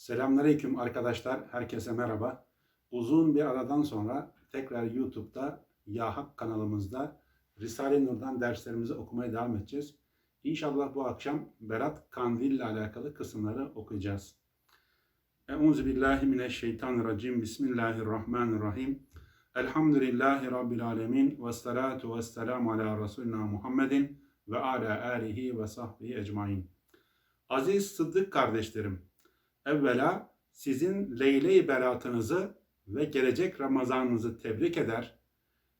Selamünaleyküm arkadaşlar. Herkese merhaba. Uzun bir aradan sonra tekrar YouTube'da Ya Hak kanalımızda Risale-i Nur'dan derslerimizi okumaya devam edeceğiz. İnşallah bu akşam Berat Kandil ile alakalı kısımları okuyacağız. Euzu billahi mineşşeytanirracim. Bismillahirrahmanirrahim. Elhamdülillahi Rabbil alemin. Ve salatu ve selamu ala Resulina Muhammedin ve ala alihi ve sahbihi ecmain. Aziz Sıddık kardeşlerim, evvela sizin Leyle-i Beratınızı ve gelecek Ramazanınızı tebrik eder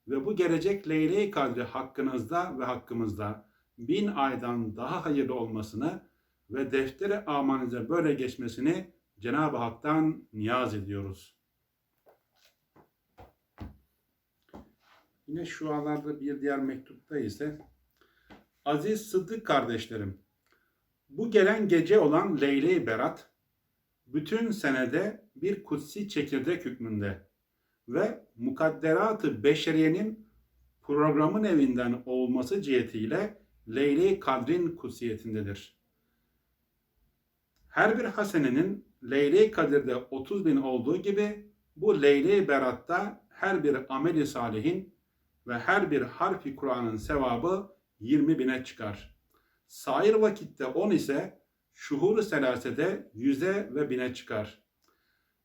ve bu gelecek Leyle-i Kadri hakkınızda ve hakkımızda bin aydan daha hayırlı olmasını ve defteri amanıza böyle geçmesini Cenab-ı Hak'tan niyaz ediyoruz. Yine şu anlarda bir diğer mektupta ise Aziz Sıddık kardeşlerim, bu gelen gece olan Leyle-i Berat, bütün senede bir kutsi çekirdek hükmünde ve mukadderat-ı beşeriyenin programın evinden olması cihetiyle Leyle-i Kadr'in kutsiyetindedir. Her bir hasenenin Leyle-i Kadir'de 30 bin olduğu gibi bu Leyle-i Berat'ta her bir ameli salihin ve her bir harfi Kur'an'ın sevabı 20 bine çıkar. Sair vakitte 10 ise şuhur-u selasede yüze ve bine çıkar.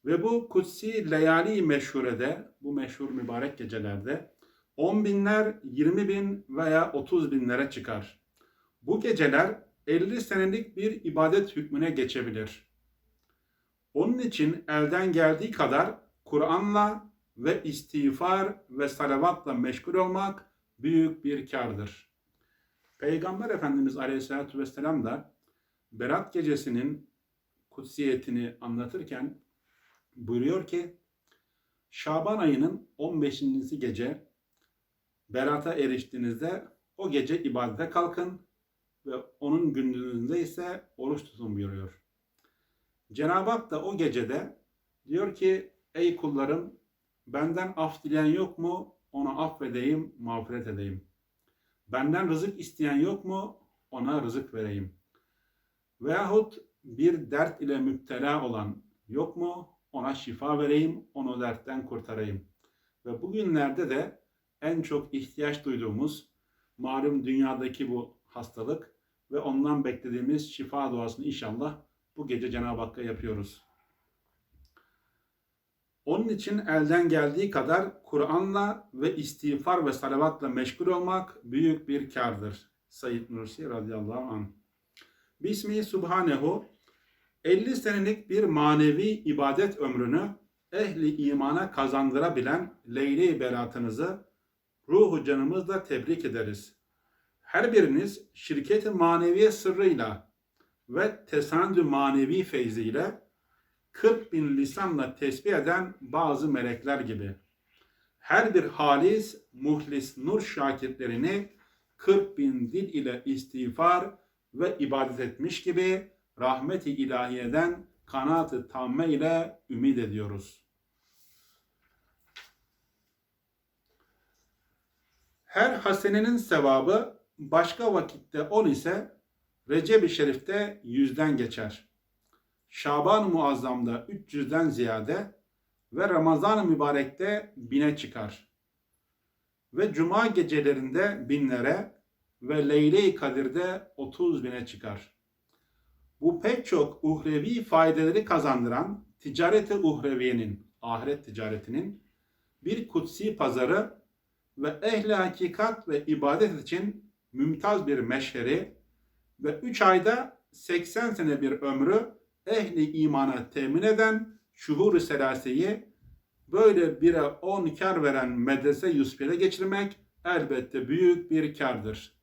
Ve bu kutsi leyali meşhurede, bu meşhur mübarek gecelerde 10 binler, 20 bin veya 30 binlere çıkar. Bu geceler 50 senelik bir ibadet hükmüne geçebilir. Onun için elden geldiği kadar Kur'an'la ve istiğfar ve salavatla meşgul olmak büyük bir kardır. Peygamber Efendimiz Aleyhisselatü Vesselam da Berat gecesinin kutsiyetini anlatırken buyuruyor ki Şaban ayının 15. gece Berat'a eriştiğinizde o gece ibadete kalkın ve onun gündüzünde ise oruç tutun buyuruyor. Cenab-ı Hak da o gecede diyor ki ey kullarım benden af dileyen yok mu onu affedeyim mağfiret edeyim. Benden rızık isteyen yok mu ona rızık vereyim. Veyahut bir dert ile müptela olan yok mu ona şifa vereyim onu dertten kurtarayım. Ve bugünlerde de en çok ihtiyaç duyduğumuz malum dünyadaki bu hastalık ve ondan beklediğimiz şifa duasını inşallah bu gece Cenab-ı Hakk'a yapıyoruz. Onun için elden geldiği kadar Kur'an'la ve istiğfar ve salavatla meşgul olmak büyük bir kardır. Said Nursi radıyallahu anh. Bismi Subhanehu 50 senelik bir manevi ibadet ömrünü ehli imana kazandırabilen Leyle-i Beratınızı ruhu canımızla tebrik ederiz. Her biriniz şirket-i maneviye sırrıyla ve tesandü manevi feyziyle 40 bin lisanla tesbih eden bazı melekler gibi. Her bir halis, muhlis nur şakirtlerini 40 bin dil ile istiğfar ve ibadet etmiş gibi rahmeti ilahiyeden kanaat-ı tamme ile ümit ediyoruz. Her hasenenin sevabı başka vakitte 10 ise Recep-i Şerif'te yüzden geçer. Şaban-ı Muazzam'da 300'den ziyade ve Ramazan-ı Mübarek'te bine çıkar. Ve Cuma gecelerinde binlere ve Leyle-i Kadir'de 30 bine çıkar. Bu pek çok uhrevi faydeleri kazandıran ticareti uhreviyenin, ahiret ticaretinin bir kutsi pazarı ve ehli hakikat ve ibadet için mümtaz bir meşheri ve 3 ayda 80 sene bir ömrü ehli imana temin eden şuhur-u selaseyi böyle bire 10 kar veren medrese Yusuf'e geçirmek elbette büyük bir kardır.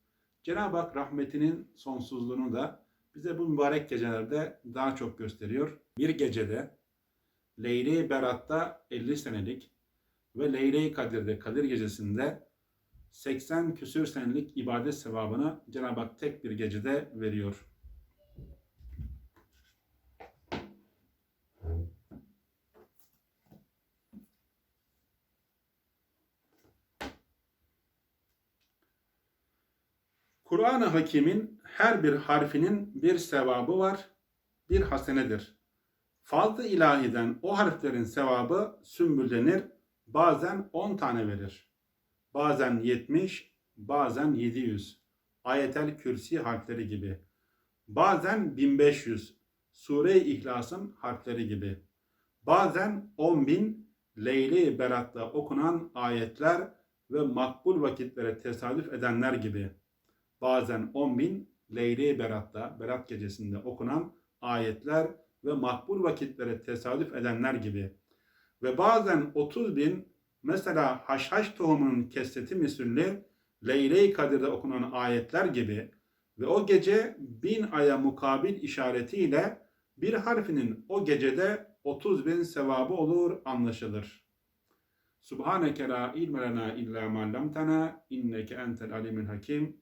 Cenab-ı Hak rahmetinin sonsuzluğunu da bize bu mübarek gecelerde daha çok gösteriyor. Bir gecede Leyle-i Berat'ta 50 senelik ve Leyle-i Kadir'de Kadir gecesinde 80 küsür senelik ibadet sevabını Cenab-ı Hak tek bir gecede veriyor. Kur'an-ı Hakim'in her bir harfinin bir sevabı var, bir hasenedir. Fazla ilahiden o harflerin sevabı sümbüllenir. Bazen 10 tane verir. Bazen 70, bazen 700. Ayetel Kürsi harfleri gibi. Bazen 1500. Sure-i İhlas'ın harfleri gibi. Bazen 10.000 Leyle-i Berat'ta okunan ayetler ve makbul vakitlere tesadüf edenler gibi. Bazen 10.000 Leyle-i Berat'ta, Berat gecesinde okunan ayetler ve makbul vakitlere tesadüf edenler gibi. Ve bazen 30 bin mesela haşhaş tohumunun kesreti misülli Leyle-i Kadir'de okunan ayetler gibi ve o gece bin aya mukabil işaretiyle bir harfinin o gecede 30 bin sevabı olur anlaşılır. Subhaneke la ilme illa ma inneke entel alimul hakim.